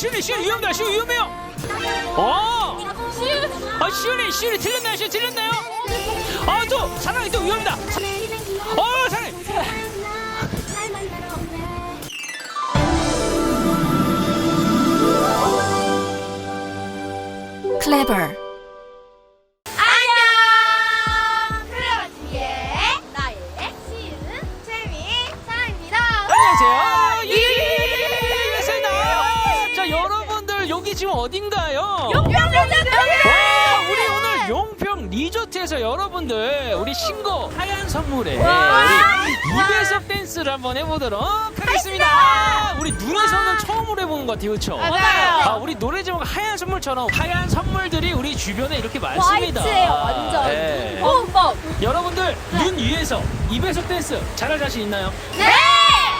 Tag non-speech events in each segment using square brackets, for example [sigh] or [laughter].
시윤이 시윤 위험다 시윤 위험해요. 어? 아, 시윤이 시윤이 틀렸나요? 시윤 틀렸나요? 아또 사랑이 또 위험다. 어 사랑이. Clever. 지금 어딘가요 용평 와, 우리 오늘 용평 리조트에서 여러분들 우리 신곡 하얀 선물에 우리 이배석 댄스를 한번 해보도록 하겠습니다. 우리 눈에서는 처음으로 해보는 것 같아요, 그렇죠? 맞아요. 아, 우리 노래 제목 하얀 선물처럼 하얀 선물들이 우리 주변에 이렇게 많습니다. 화이트예요, 완전. 네. pompom. 여러분들 눈 위에서 이배석 댄스 잘할 자신 있나요? 네!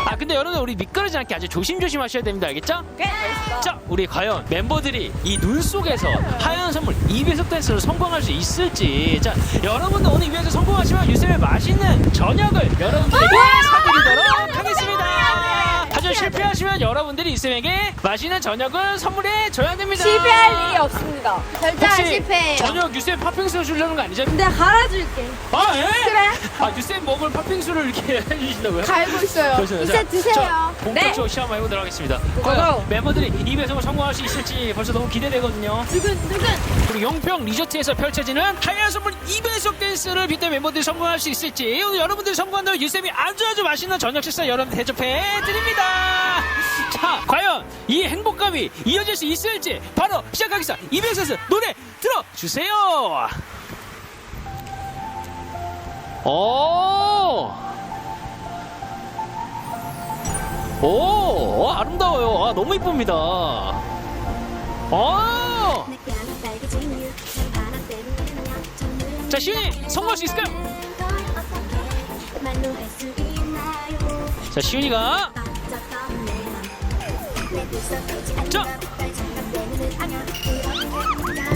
아 근데 여러분들 우리 미끄러지 않게 아주 조심조심 하셔야 됩니다, 알겠죠? 꽤 멋있어. 자, 우리 과연 멤버들이 이 눈 속에서 하얀 선물 이배석 댄스를 성공할 수 있을지. 자, 여러분들 오늘 이 위해서 성공하시면 유쌤의 맛있는 저녁을 여러분들에게 사드리도록 하겠습니다. 하지만 실패하시면 여러분들이 유쌤에게 맛있는 저녁을 선물해 줘야 됩니다. 실패할 일이 없습니다. 절대 안 혹시 실패해요. 저녁 유쌤 팥빙수 주려는 거 아니죠? 내가 갈아줄게. 아, 예? 그래. 아, 유쌤 먹을 팥빙수를 이렇게 [laughs] 해주신다고요? 갈고 있어요. 자, 드세요. 자, 네. 본격적으로 시험 한번 해보도록 하겠습니다. 과연 멤버들이 이 배송을 성공할 수 있을지 벌써 너무 기대되거든요. 두근두근. 그리고 용평 리조트에서 펼쳐지는 하얀 선물 2배속 댄스를 빗대 멤버들이 성공할 수 있을지 오늘 여러분들이 성공한다면 유쌤이 아주 아주 맛있는 저녁 식사 여러분 대접해 드립니다. 자, 과연 이 행복감이 이어질 수 있을지 바로 시작하겠습니다. 2배속 댄스 노래 들어주세요. 오. 오, 어, 아름다워요. 아, 너무 이쁩니다. 어! 자, 시윤이 성공할 수 있을까요? 자, 시윤이가 자.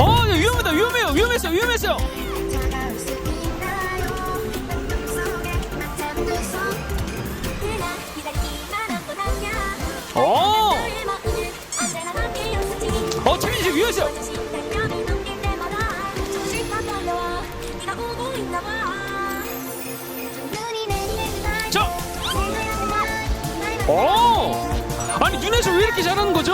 어, 네, 위험하다, 위험해요, 위험했어요, 위험했어요. 어, 어, 채민이 지금 위험했어요. 자, 어, 눈에서 왜 이렇게 잘하는 거죠?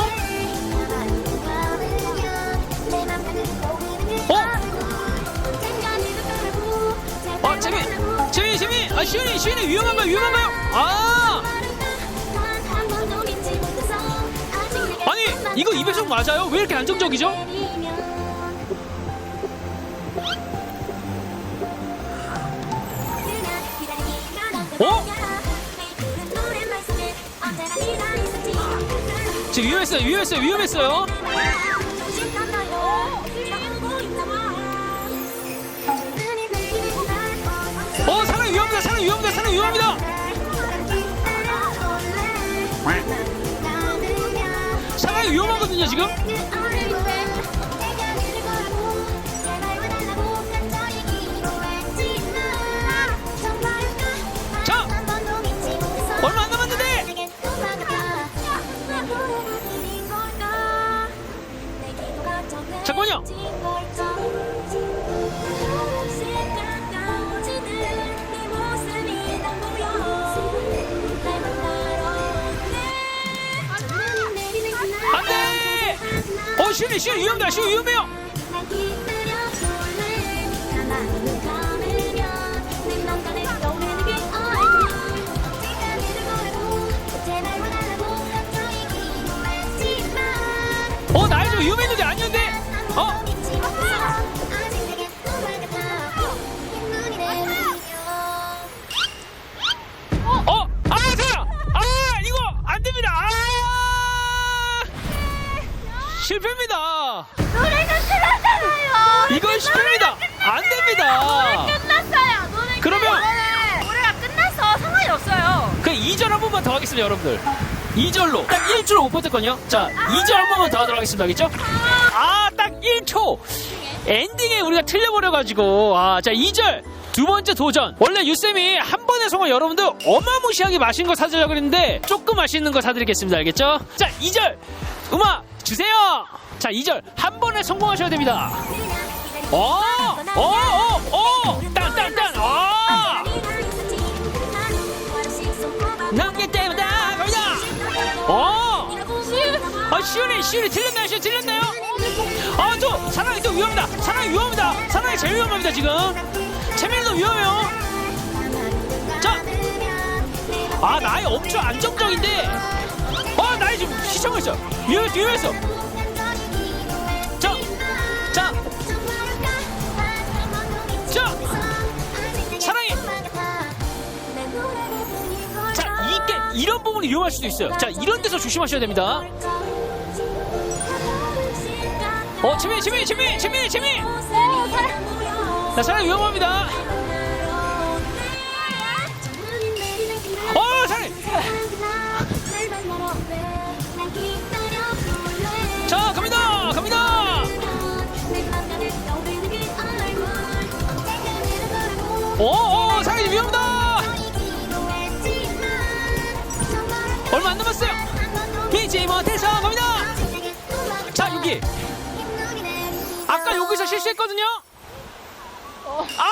어, 채민, 채민, 채민, 아, 시윤이, 시윤이 위험한가요, 위험한가요? 아, 아니 이거 입에서 맞아요? 왜 이렇게 안정적이죠? 어? 지금 위험했어요, 위험했어요, 위험했어요. 어, 사람 위험합니다, 사람 위험합니다, 사람 위험합니다. 사람이 위험하거든요, 지금. 어, 시윤이, 시윤 위험다, 시윤 위험해요. 어, 나 지금 위험했는데 아니었는데. 어, 어, 실패입니다. 노래가 끝났잖아요. 이건 실패입니다. 안 됩니다. 끝났어요. 노래 그러면- 노래, 노래가 끝나서 상관이 없어요. 그 2절 한 번만 더 하겠습니다, 여러분들. 2절로. 딱 1초로 못 버텼거든요. 자, 2절 한 번만 더 하도록 하겠습니다. 알겠죠? 아, 딱 1초. 엔딩에 우리가 틀려버려가지고. 아, 자, 2절. 두 번째 도전. 원래 유쌤이 한 번에 성공 여러분들 어마무시하게 맛있는 거 사드리려고 그랬는데 조금 맛있는 거 사드리겠습니다. 알겠죠? 자, 2절. 음악 주세요. 자, 2절 한 번에 성공하셔야 됩니다. 어, 어, 어, 어, 땅, 땅, 땅, 어. 남기 때문에 갑니다. 어, 아, 시원해, 시원해. 틀렸나요, 시원 틀렸나요? 아, 또 사랑이 또 위험합니다. 사랑이 위험합니다. 사랑이 제일 위험합니다 지금. 채민이도 위험해요. 자, 아 나이 엄청 안정적인데. 아 나이 지금 시청했어. 위험했어, 위험했어. 자, 자, 자, 사랑이. 자, 이게 이런 부분이 위험할 수도 있어요. 자, 이런 데서 조심하셔야 됩니다. 어, 채민, 채민, 채민, 채민, 채민. 자, 사랑이 위험합니다. 안 남았어요. 비지 못해서 갑니다. 자, 여기. 아까 여기서 실수했거든요. 아!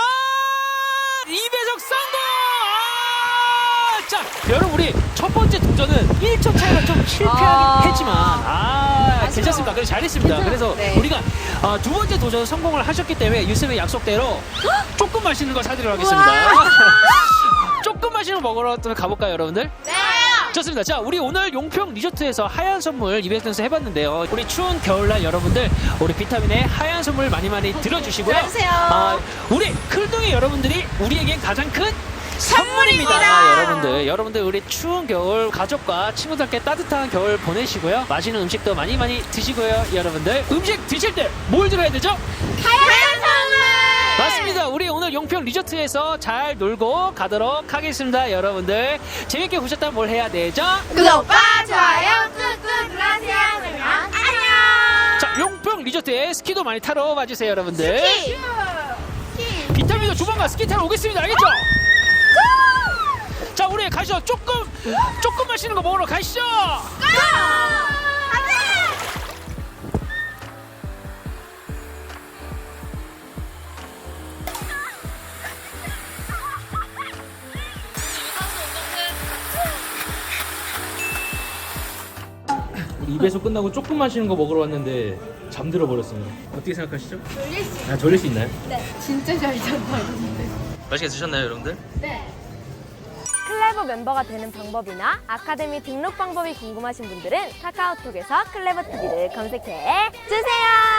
이배석 성공! 아! 자, 여러분 우리 첫 번째 도전은 1초 차이가 좀 실패하긴 아. 했지만 아, 아쉬워. 괜찮습니다. 그래서 잘했습니다. 괜찮- 그래서 네. 우리가 아, 두 번째 도전 성공을 하셨기 때문에 유쌤의 약속대로 조금 맛있는 거 사드리러 가겠습니다. 조금 맛있는 거 먹으러 또 가볼까요, 여러분들? 네. 좋습니다. 자, 우리 오늘 용평 리조트에서 하얀 선물 이벤트에서 해봤는데요. 우리 추운 겨울날 여러분들 우리 비타민의 하얀 선물 많이 많이 들어주시고요. 들어주세요. 아, 우리 클둥이 여러분들이 우리에겐 가장 큰 선물입니다. 선물입니다. 아, 여러분들, 여러분들 우리 추운 겨울 가족과 친구들께 따뜻한 겨울 보내시고요. 맛있는 음식도 많이 많이 드시고요, 여러분들. 음식 드실 때 뭘 들어야 되죠? 하얀 선물. 맞습니다. 우리 오늘 용평 리조트에서 잘 놀고 가도록 하겠습니다, 여러분들. 재밌게 보셨다면 뭘 해야 되죠? 구독과 좋아요 꾹꾹 눌러주세요. 그러면 안녕. 자, 용평 리조트에 스키도 많이 타러 와주세요, 여러분들. 키. 키. 비타민도 조만간 스키 타러 오겠습니다. 알겠죠? 자, 우리 가시죠. 조금, 조금 맛있는 거 먹으러 가시죠. 우 리 입에서 끝나고 조금 마시는 거 먹으러 왔는데 잠들어 버렸습니다. 어떻게 생각하시죠? 졸릴 수. 아, 졸릴 수 있나요? 진짜 잘 잤다. 맛있게 드셨나요, 여러분들? 클레버 멤버가 되는 방법이나 아카데미 등록 방법이 궁금하신 분들은 카카오톡에서 클레버 TV를 검색해 주세요.